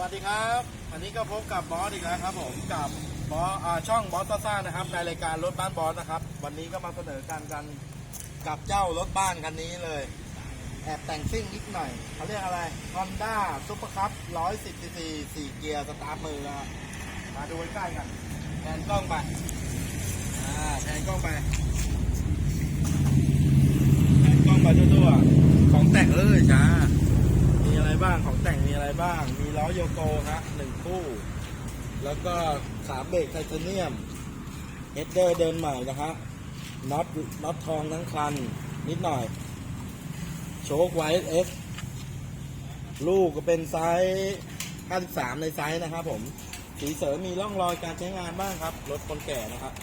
วัสดีครับอันนี้ก็พบกับบอสอีกแล้วครับผมกับบอสช่องบอสซ่านะครับในรายการรถบ้านบอสนะครับ วันนี้ก็มาเสนอการกันกับเจ้ารถบ้านคันนี้เลย แอบแต่งซิ่งนิดหน่อยเขาเรียกอะไร Honda Super Cup 110 cc 4เกียร์สตาร์ทมือนะครับมาดูใกล้กันแทนกล้องไปแทนกล้องไปแทนกล้องไปทั่วๆของแต่งเลยจ้า บ้างของแต่งมีอะไรบ้าง มีล้อโยโกฮะหนึ่งคู่ แล้วก็ขาเบรกไทเทเนียมเฮดเดอร์เดินใหม่นะฮะน็อตน็อตทองทั้งคัน นิดหน่อย โชคไวท์เอสลูกก็เป็นไซส์53ในไซส์นะครับผม สีเสริมมีร่องรอยการใช้งานบ้างครับ รถคนแก่นะครับ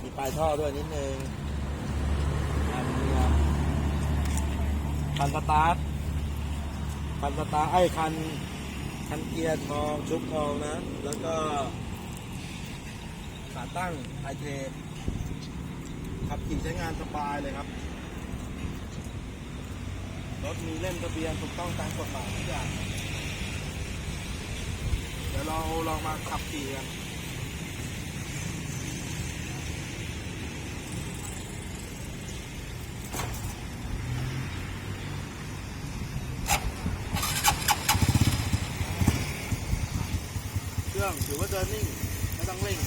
มีปลายท่อด้วยนิดนึงอ่ามีครับ คันสตาร์ทคันสตาร์ทไอ้คันคันเกียร์ทองชุบทองนะ แล้วก็ขาตั้งไอเทขับขี่ใช้งานสบายเลยครับ รถมีเล่มทะเบียนถูกต้องตามกฎหมายทุกอย่างเดี๋ยวเราลองมาขับขี่กัน รื่อง ถือว่าเดินนิ่ง ไม่ต้องเร่ง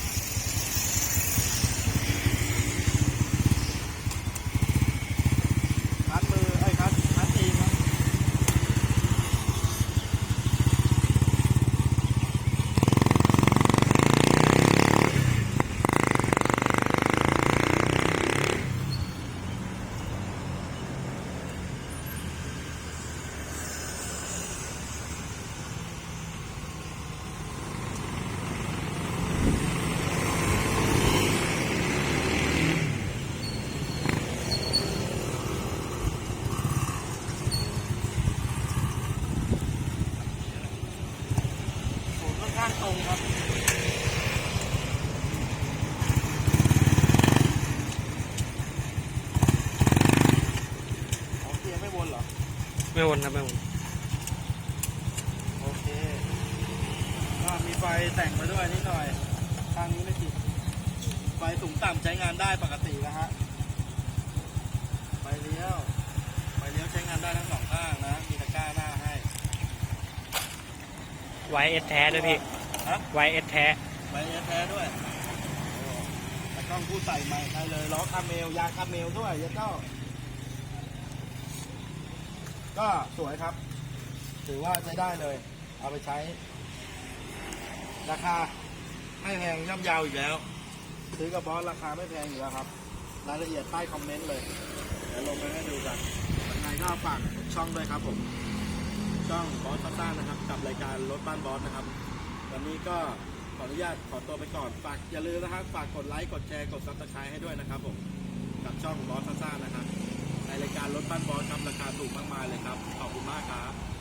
คัดมือไอ้ยคัดคัดตีนครับผมค่อน ข้างตรงครับโอเคไม่วนเหรอ ไม่วนครับไม่วนโอเคก็มีไฟแต่งมาด้วยนิดหน่อยทางนี้ไม่ติดไฟสูงต่ำใช้งานได้ปกตินะฮะไฟเลี้ยวไฟเลี้ยวใช้งานได้ทั้งสองข้างนะ มีตะกร้าหน้าให้ ไวเอสแท้ด้วยพี่ฮะไวเอสแท้ไฟเลี้ยวแท้ด้วยโอ้แต่กล้องพูดใส่ใหม่ได้เลยล้อคาเมลยางคาเมลด้วยยัดเจ้าก็สวยครับ ถือว่าใช้ได้เลย เอาไปใช้ ราคาไม่แพงย่อมเยาวอีกแล้ว ซื้อกับบอสราคาไม่แพงอยู่แล้วครับ รายละเอียดใต้คอมเมนต์เลยเดี๋ยวลงไปให้ดูกันยังไงก็ฝากช่องด้วยครับผม ช่องบอสซ่านะครับ กับรายการรถบ้านบอสนะครับวันนี้ก็ขออนุญาตขอตัวไปก่อนฝากอย่าลืมนะครับฝากกดไลค์กดแชร์กดซับสไครต์ให้ด้วยนะครับผมกับช่องบอสซ่านะครับในรายการรถบ้านบอสครับราคาถูกมากมายเลยครับขอบคุณมากครับ